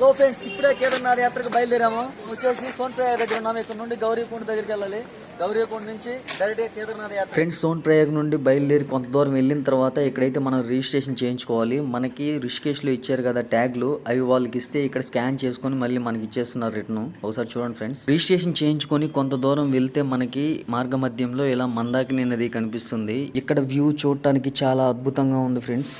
Hello friends ఇప్పుడే కేదార్నాథ్ యాత్రకు బయలుదేరాము. వచ్చేసి సోన్ప్రయాగ దగ్గర ఉన్నాము. ఇక్కడ నుండి గౌరీకుండ దగ్గరికి వెళ్ళాలి. గౌరీకుండ నుంచి డైరెక్ట్ కేదార్నాథ్ యాత్ర. ఫ్రెండ్స్ సోన్ ప్రయాగ్ నుండి బయలుదేరి కొంత దూరం వెళ్ళిన తర్వాత ఇక్కడైతే మనం రిజిస్ట్రేషన్ చేయించుకోవాలి. మనకి రిషికేష్లో ఇచ్చారు కదా ట్యాగ్లు. అవి వాళ్ళకి ఇస్తే ఇక్కడ స్కాన్ చేసుకొని మళ్ళీ మనకి ఇచ్చేస్తున్నారు రిటర్న్. ఒకసారి చూడండి ఫ్రెండ్స్ రిజిస్ట్రేషన్ చేయించుకొని కొంత దూరం వెళ్తే మనకి మార్గ మధ్యంలో ఇలా మందాకిని నది కనిపిస్తుంది. ఇక్కడ వ్యూ చూడటానికి చాలా అద్భుతంగా ఉంది ఫ్రెండ్స్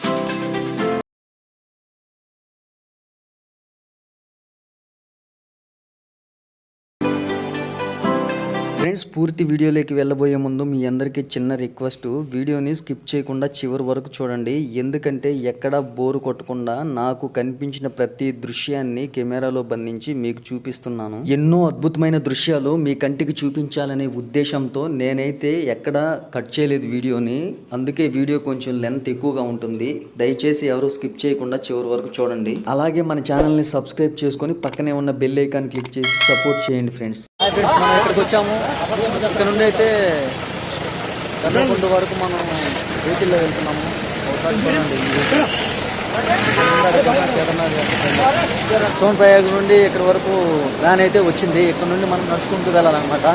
ఫ్రెండ్స్ పూర్తి వీడియోలోకి వెళ్ళబోయే ముందు మీ అందరికీ చిన్న రిక్వెస్ట్. వీడియోని స్కిప్ చేయకుండా చివరి వరకు చూడండి. ఎందుకంటే ఎక్కడ బోరు కొట్టకుండా నాకు కనిపించిన ప్రతి దృశ్యాన్ని కెమెరాలో బంధించి మీకు చూపిస్తున్నాను. ఎన్నో అద్భుతమైన దృశ్యాలు మీ కంటికి చూపించాలనే ఉద్దేశంతో నేనైతే ఎక్కడ కట్ చేయలేదు వీడియోని. అందుకే వీడియో కొంచెం లెంత్ ఎక్కువగా ఉంటుంది. దయచేసి ఎవరు స్కిప్ చేయకుండా చివరి వరకు చూడండి. అలాగే మన ఛానల్ని సబ్స్క్రైబ్ చేసుకొని పక్కనే ఉన్న బెల్ ఐకాన్ క్లిక్ చేసి సపోర్ట్ చేయండి ఫ్రెండ్స్. ఫ్రెండ్స్ మనం ఇక్కడికి వచ్చాము. ఇక్కడ నుండి అయితే పెద్దకొండ వరకు మనం వెహికల్లో వెళ్తున్నాము. ఒకసారి చూడండి. సోన్ ప్రయాగ నుండి ఇక్కడ వరకు వ్యాన్ అయితే వచ్చింది. ఇక్కడ నుండి మనం నడుచుకుంటూ వెళ్ళాలన్నమాట.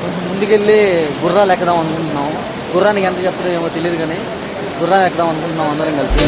కొంచెం ముందుకెళ్ళి గుర్రాలు ఎక్కదాం అనుకుంటున్నాం గుర్రానికి ఎంత చెప్తుందో ఏమో తెలియదు కానీ గుర్రాలు ఎక్కదాం అనుకుంటున్నాం అందరం కలిసి.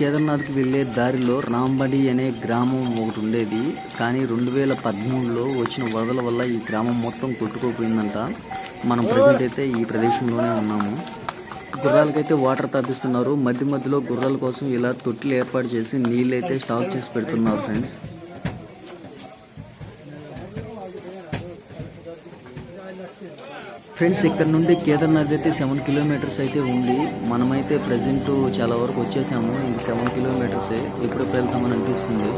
కేదార్నాథ్కి వెళ్ళే దారిలో రాంబడి అనే గ్రామం ఒకటి ఉండేది. కానీ రెండు వేల పదమూడులో వచ్చిన వరదల వల్ల ఈ గ్రామం మొత్తం కొట్టుకోపోయిందంట. మనం ప్రజెంట్ అయితే ఈ ప్రదేశంలోనే ఉన్నాము. గుర్రాలకైతే వాటర్ తాపిస్తున్నారు. మధ్య మధ్యలో గుర్రాల కోసం ఇలా తొట్లు ఏర్పాటు చేసి నీళ్ళైతే స్టాక్ చేసి పెడుతున్నారు ఫ్రెండ్స్ ఫ్రెండ్స్ ఇక్కడ నుండి కేదార్నాథ్ అయితే సెవెన్ కిలోమీటర్స్ అయితే ఉంది. మనమైతే ప్రజెంట్ చాలా వరకు వచ్చేసాము. ఇది సెవెన్ కిలోమీటర్స్ ఎప్పుడు వెళ్తామని అనిపిస్తుంది.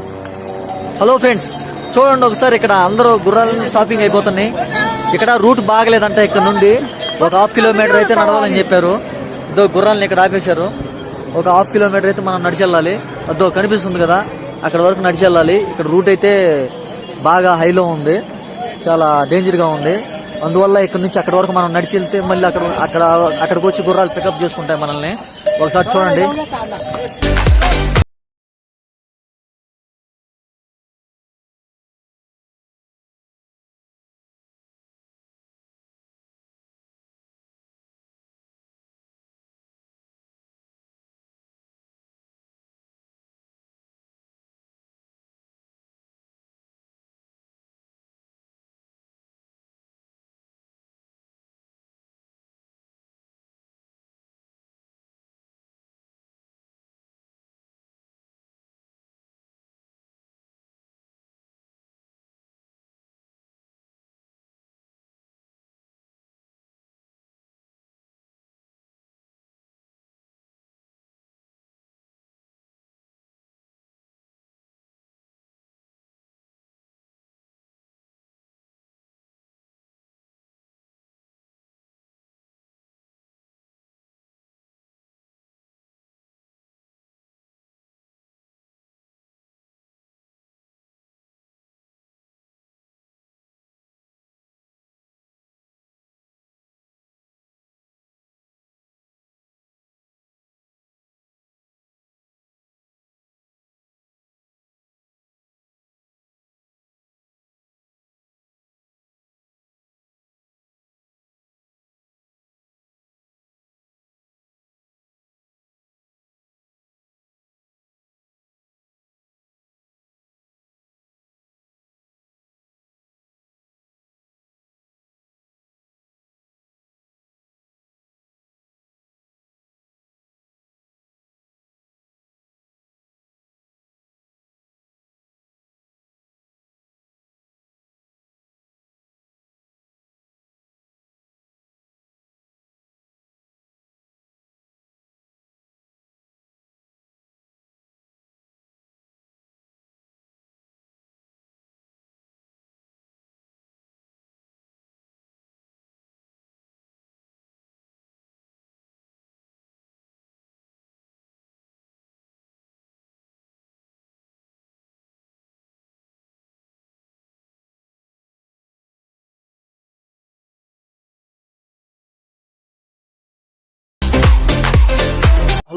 హలో ఫ్రెండ్స్ చూడండి ఒకసారి ఇక్కడ అందరూ గుర్రాల షాపింగ్ అయిపోతున్నాయి. ఇక్కడ రూట్ బాగలేదంట ఇక్కడ నుండి. ఒక హాఫ్ కిలోమీటర్ అయితే నడవాలని చెప్పారు. ఇదో గుర్రాలను ఇక్కడ ఆపేశారు. ఒక హాఫ్ కిలోమీటర్ అయితే మనం నడిచి వెళ్ళాలి అదో కనిపిస్తుంది కదా అక్కడ వరకు నడిచి వెళ్ళాలి ఇక్కడ రూట్ అయితే బాగా హైలో ఉంది. చాలా డేంజర్గా ఉంది. అందువల్ల ఇక్కడ నుంచి అక్కడ వరకు మనం నడిచి వెళ్తే మళ్ళీ అక్కడ అక్కడ అక్కడికి వచ్చి గుర్రాలు పికప్ చేసుకుంటాయి మనల్ని. ఒకసారి చూడండి.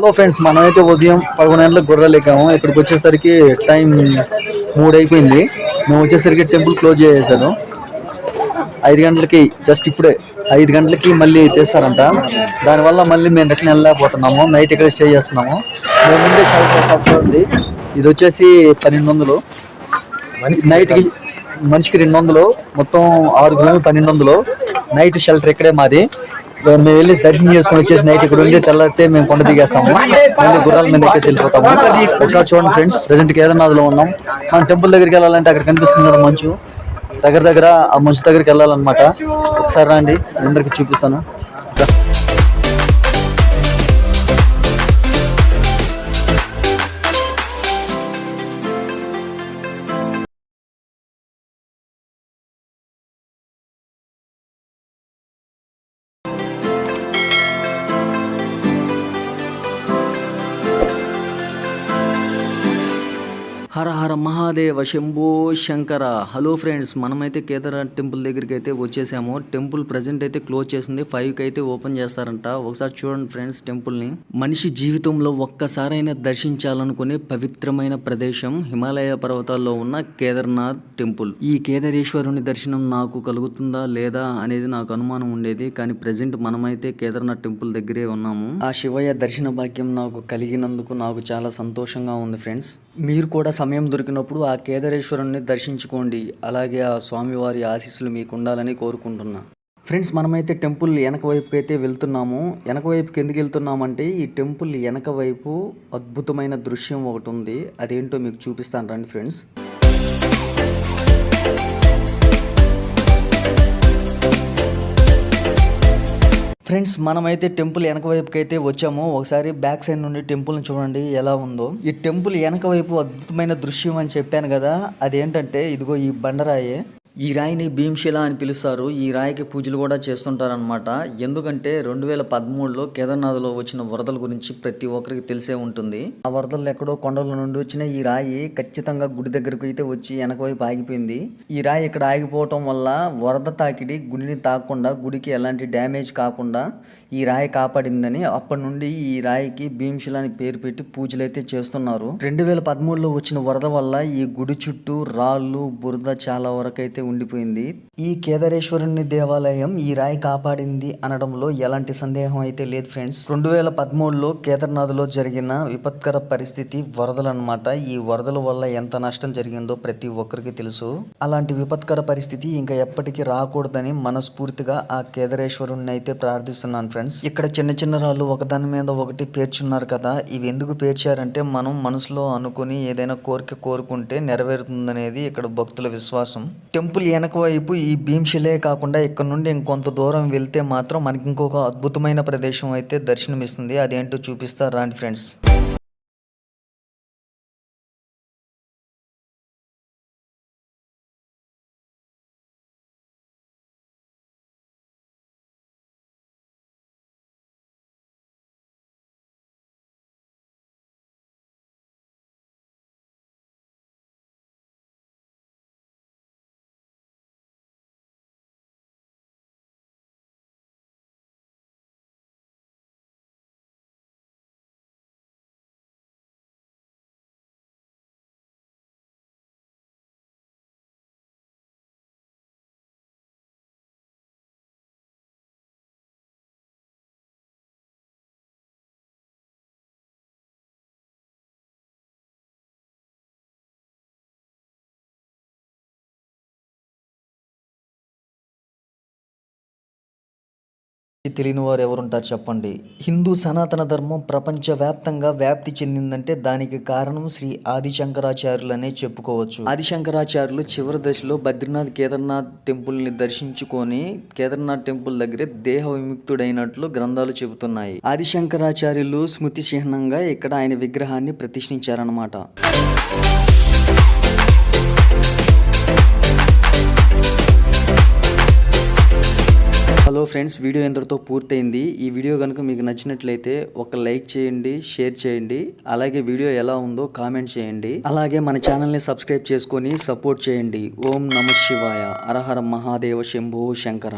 హలో ఫ్రెండ్స్ మనమైతే ఉదయం పదకొండు గంటలకు గుర్రాలు ఎక్కాము. ఇక్కడికి వచ్చేసరికి టైం మూడు అయిపోయింది. మేము వచ్చేసరికి టెంపుల్ క్లోజ్ చేసేసాను. ఐదు గంటలకి జస్ట్ ఇప్పుడే ఐదు గంటలకి మళ్ళీ తీస్తారంట. దానివల్ల మళ్ళీ మేము రిటర్న్ వెళ్ళలేకపోతున్నాము. నైట్ ఇక్కడ స్టే చేస్తున్నాము. మేము ముందే చూడండి ఇది వచ్చేసి పన్నెండు వందలు. నైట్కి మనిషికి రెండు వందలు. మొత్తం ఆరు కిలోమీటర్ పన్నెండు వందలు. నైట్ షెల్టర్ ఇక్కడే మాది. మేము వెళ్ళి దర్శనం చేసుకొని వచ్చేసి నైట్ ఇక్కడ ఉండి తెల్లారితే మేము కొండ దిగేస్తాము మళ్ళీ గుర్రాల మీద ఎక్కేసి వెళ్ళిపోతాము ఒకసారి చూడండి ఫ్రెండ్స్ ప్రజెంట్ కేదార్నాథ్లో ఉన్నాం. మనం టెంపుల్ దగ్గరికి వెళ్ళాలంటే అక్కడ కనిపిస్తుంది కదా మంచు. దగ్గర దగ్గర ఆ మంచు దగ్గరికి వెళ్ళాలన్నమాట. ఒకసారి రండి అందరికి చూపిస్తాను. మహాదేవ శంభో శంకర. హలో ఫ్రెండ్స్ మనమైతే కేదార్నాథ్ టెంపుల్ దగ్గరికి అయితే వచ్చేసాము. టెంపుల్ ప్రజెంట్ అయితే క్లోజ్ చేసింది. ఫైవ్కి అయితే ఓపెన్ చేస్తారంట. ఒకసారి చూడండి ఫ్రెండ్స్ టెంపుల్ని మనిషి జీవితంలో ఒక్కసారైనా దర్శించాలనుకునే పవిత్రమైన ప్రదేశం హిమాలయ పర్వతాల్లో ఉన్న కేదార్నాథ్ టెంపుల్. ఈ కేదారేశ్వరుని దర్శనం నాకు కలుగుతుందా లేదా అనేది నాకు అనుమానం ఉండేది. కానీ ప్రజెంట్ మనమైతే కేదార్నాథ్ టెంపుల్ దగ్గరే ఉన్నాము. ఆ శివయ్య దర్శన భాగ్యం నాకు కలిగినందుకు నాకు చాలా సంతోషంగా ఉంది ఫ్రెండ్స్. మీరు కూడా సమయం దొరికి దొరికినప్పుడు ఆ కేదారేశ్వరుని దర్శించుకోండి. అలాగే ఆ స్వామివారి ఆశీస్సులు మీకు ఉండాలని కోరుకుంటున్నా. ఫ్రెండ్స్ మనమైతే టెంపుల్ వెనక వైపుకి అయితే వెళ్తున్నాము. వెనక వైపుకి ఎందుకు వెళ్తున్నామంటే ఈ టెంపుల్ వెనక వైపు అద్భుతమైన దృశ్యం ఒకటి ఉంది. అదేంటో మీకు చూపిస్తాను రండి ఫ్రెండ్స్. ఫ్రెండ్స్ మనమైతే టెంపుల్ వెనక వైపుకి అయితే వచ్చాము ఒకసారి బ్యాక్ సైడ్ నుండి టెంపుల్ని చూడండి ఎలా ఉందో. ఈ టెంపుల్ వెనక వైపు అద్భుతమైన దృశ్యం అని చెప్పాను కదా అదేంటంటే ఇదిగో ఈ బండరాయే. ఈ రాయిని భీమశిల అని పిలుస్తారు. ఈ రాయికి పూజలు కూడా చేస్తుంటారనమాట ఎందుకంటే రెండు వేల పదమూడులో కేదార్నాథ్లో వచ్చిన వరదల గురించి ప్రతి ఒక్కరికి తెలిసే ఉంటుంది. ఆ వరదలు ఎక్కడో కొండల నుండి వచ్చిన ఈ రాయి ఖచ్చితంగా గుడి దగ్గరకు అయితే వచ్చి వెనక వైపు ఆగిపోయింది. ఈ రాయి ఇక్కడ ఆగిపోవటం వల్ల వరద తాకిడి గుడిని తాకకుండా గుడికి ఎలాంటి డ్యామేజ్ కాకుండా ఈ రాయి కాపాడిందని అప్పటి నుండి ఈ రాయికి భీమశిల అని పేరు పెట్టి పూజలు అయితే చేస్తున్నారు. రెండు వేల పదమూడులో వచ్చిన వరద వల్ల ఈ గుడి చుట్టూ రాళ్ళు బురద చాలా వరకు అయితే ఉండిపోయింది. ఈ కేదారేశ్వరుని దేవాలయం ఈ రాయి కాపాడింది అనడంలో ఎలాంటి సందేహం అయితే లేదు ఫ్రెండ్స్. రెండు వేల పదమూడులో కేదార్నాథ్లో జరిగిన విపత్కర పరిస్థితి వరదలు అనమాట ఈ వరదల వల్ల ఎంత నష్టం జరిగిందో ప్రతి ఒక్కరికి తెలుసు. అలాంటి విపత్కర పరిస్థితి ఇంకా ఎప్పటికీ రాకూడదని మనస్ఫూర్తిగా ఆ కేదారేశ్వరుణ్ణి అయితే ప్రార్థిస్తున్నాను ఫ్రెండ్స్. ఇక్కడ చిన్న చిన్న రాళ్ళు ఒకదాని మీద ఒకటి పేర్చున్నారు కదా. ఇవి ఎందుకు పేర్చారంటే మనం మనసులో అనుకుని ఏదైనా కోరిక కోరుకుంటే నెరవేరుతుందనేది ఇక్కడ భక్తుల విశ్వాసం. టెంపుల్ వెనక వైపు ఈ భీమ్శిలే కాకుండా ఇక్కడ నుండి ఇంకొంత దూరం వెళ్తే మాత్రం మనకి ఇంకొక అద్భుతమైన ప్రదేశం అయితే దర్శనమిస్తుంది. అదేంటో చూపిస్తా. రాండి ఫ్రెండ్స్. తెలియని వారు ఎవరుంటారు చెప్పండి. హిందూ సనాతన ధర్మం ప్రపంచవ్యాప్తంగా వ్యాప్తి చెందిందంటే దానికి కారణం శ్రీ ఆది శంకరాచార్యులనే చెప్పుకోవచ్చు. ఆది శంకరాచార్యులు చివరి దశలో బద్రీనాథ్ కేదార్నాథ్ టెంపుల్ని దర్శించుకొని కేదార్నాథ్ టెంపుల్ దగ్గరే దేహ విముక్తుడైనట్లు గ్రంథాలు చెబుతున్నాయి. ఆది శంకరాచార్యులు స్మృతి చిహ్నంగా ఇక్కడ ఆయన విగ్రహాన్ని ప్రతిష్ఠించారన్నమాట. హలో ఫ్రెండ్స్ వీడియో ఎంతటితో పూర్తయింది? ఈ వీడియో కనుక మీకు నచ్చినట్లయితే ఒక లైక్ చేయండి షేర్ చేయండి అలాగే వీడియో ఎలా ఉందో కామెంట్ చేయండి. అలాగే మన ఛానల్ని సబ్స్క్రైబ్ చేసుకొని సపోర్ట్ చేయండి. ఓం నమ శివాయ. అరహర మహాదేవ శంభో శంకర.